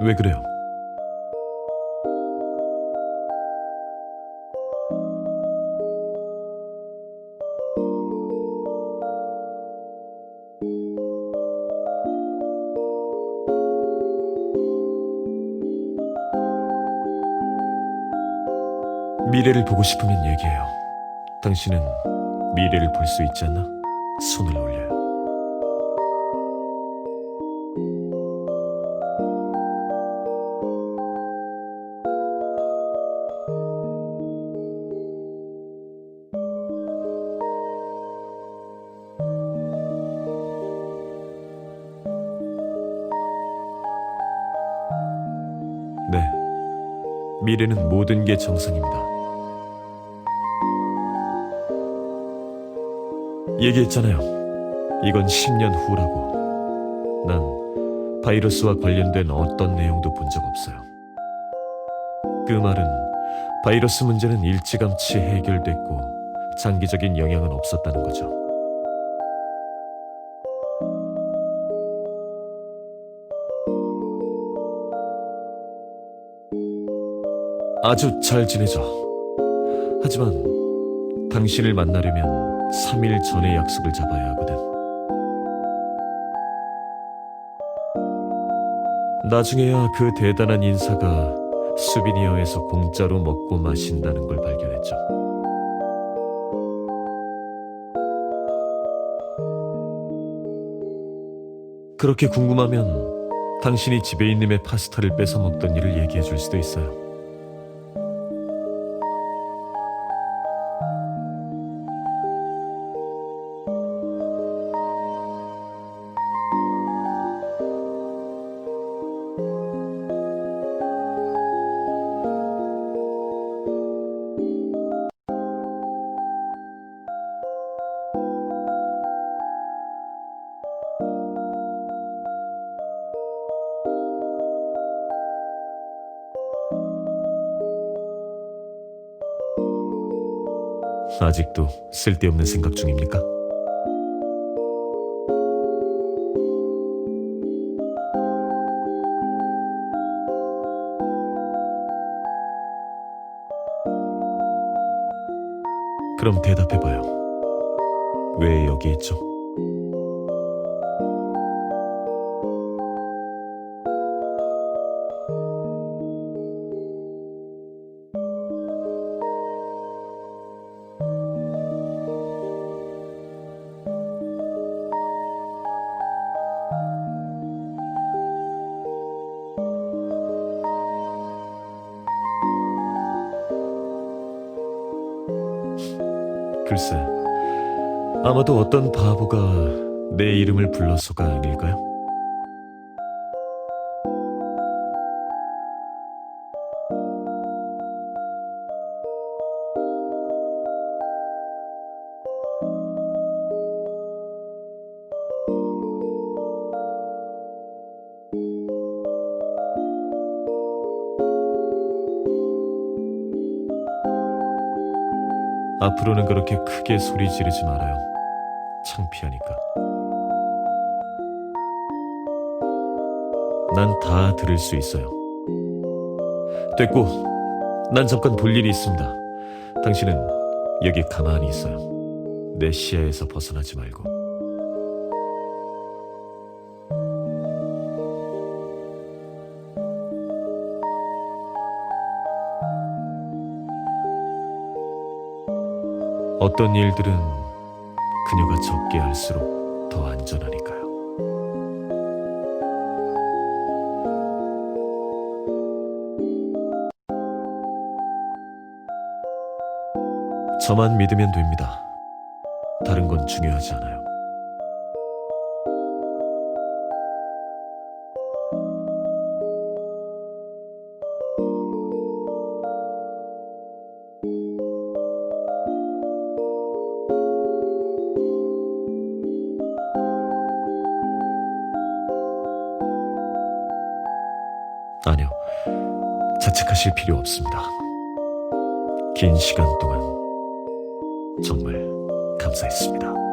왜 그래요? 미래를 보고 싶으면 얘기해요. 당신은 미래를 볼 수 있지 않나? 손을 올려요. 네. 미래는 모든 게 정상입니다. 얘기했잖아요. 이건 10년 후라고. 난 바이러스와 관련된 어떤 내용도 본 적 없어요. 그 말은 바이러스 문제는 일찌감치 해결됐고 장기적인 영향은 없었다는 거죠. 아주 잘 지내죠. 하지만 당신을 만나려면 3일 전에 약속을 잡아야 하거든. 나중에야 그 대단한 인사가 수비니어에서 공짜로 먹고 마신다는 걸 발견했죠. 그렇게 궁금하면 당신이 집에 있는 애 파스타를 뺏어 먹던 일을 얘기해 줄 수도 있어요. 아직도 쓸데없는 생각 중입니까? 그럼 대답해봐요. 왜 여기 있죠? 글쎄, 아마도 어떤 바보가 내 이름을 불러서가 아닐까요? 앞으로는 그렇게 크게 소리 지르지 말아요. 창피하니까. 난 다 들을 수 있어요. 됐고, 난 잠깐 볼 일이 있습니다. 당신은 여기 가만히 있어요. 내 시야에서 벗어나지 말고. 어떤 일들은 그녀가 적게 할수록 더 안전하니까요. 저만 믿으면 됩니다. 다른 건 중요하지 않아요. 아니요. 자책하실 필요 없습니다. 긴 시간 동안 정말 감사했습니다.